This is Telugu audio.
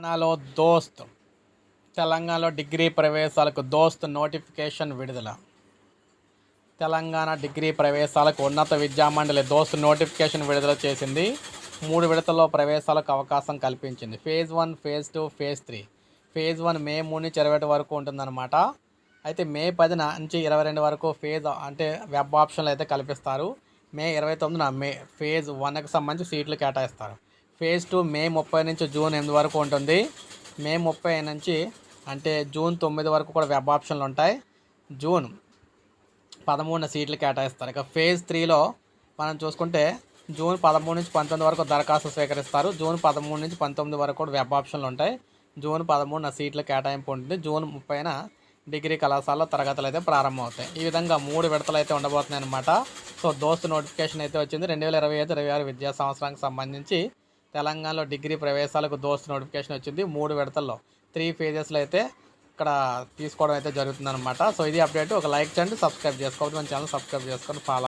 తెలంగాణలో దోస్త్ తెలంగాణలో డిగ్రీ ప్రవేశాలకు దోస్త్ నోటిఫికేషన్ విడుదల. తెలంగాణ డిగ్రీ ప్రవేశాలకు ఉన్నత విద్యామండలి దోస్త్ నోటిఫికేషన్ విడుదల చేసింది. మూడు విడతల్లో ప్రవేశాలకు అవకాశం కల్పించింది. Phase one phase two phase three. Phase one May మూడు నుంచి ఇరవై వరకు ఉంటుందన్నమాట. అయితే మే పదిన నుంచి ఇరవై రెండు వరకు ఫేజ్ అంటే వెబ్ ఆప్షన్లు అయితే కల్పిస్తారు. మే ఇరవై తొమ్మిదిన మే ఫేజ్ వన్కి సంబంధించి సీట్లు కేటాయిస్తారు. ఫేజ్ టూ మే ముప్పై నుంచి జూన్ ఎనిమిది వరకు ఉంటుంది. మే ముప్పై నుంచి అంటే జూన్ తొమ్మిది వరకు కూడా వెబ్ ఆప్షన్లు ఉంటాయి. జూన్ పదమూడున సీట్లు కేటాయిస్తారు. ఇక ఫేజ్ త్రీలో మనం చూసుకుంటే జూన్ పదమూడు నుంచి పంతొమ్మిది వరకు దరఖాస్తు స్వీకరిస్తారు. జూన్ పదమూడు నుంచి పంతొమ్మిది వరకు కూడా వెబ్ ఆప్షన్లు ఉంటాయి. జూన్ పదమూడున సీట్ల కేటాయింపు ఉంటుంది. జూన్ ముప్పైన డిగ్రీ కళాశాలలో తరగతులు అయితే ప్రారంభమవుతాయి. ఈ విధంగా మూడు విడతలు అయితే ఉండబోతున్నాయి అనమాట సో దోస్తు నోటిఫికేషన్ అయితే వచ్చింది. రెండు వేల ఇరవై ఐదు ఇరవై ఆరు విద్యా సంవత్సరానికి సంబంధించి తెలంగాణలో డిగ్రీ ప్రవేశాలకు దోస్తు నోటిఫికేషన్ వచ్చింది. మూడు విడతల్లో త్రీ ఫేజెస్లో అయితే ఇక్కడ తీసుకోవడం అయితే జరుగుతుందన్నమాట. సో ఇది అప్డేట్. ఒక లైక్ చేయండి సబ్స్క్రైబ్ చేసుకోవద్దు. మన ఛానల్ సబ్స్క్రైబ్ చేసుకొని ఫాలో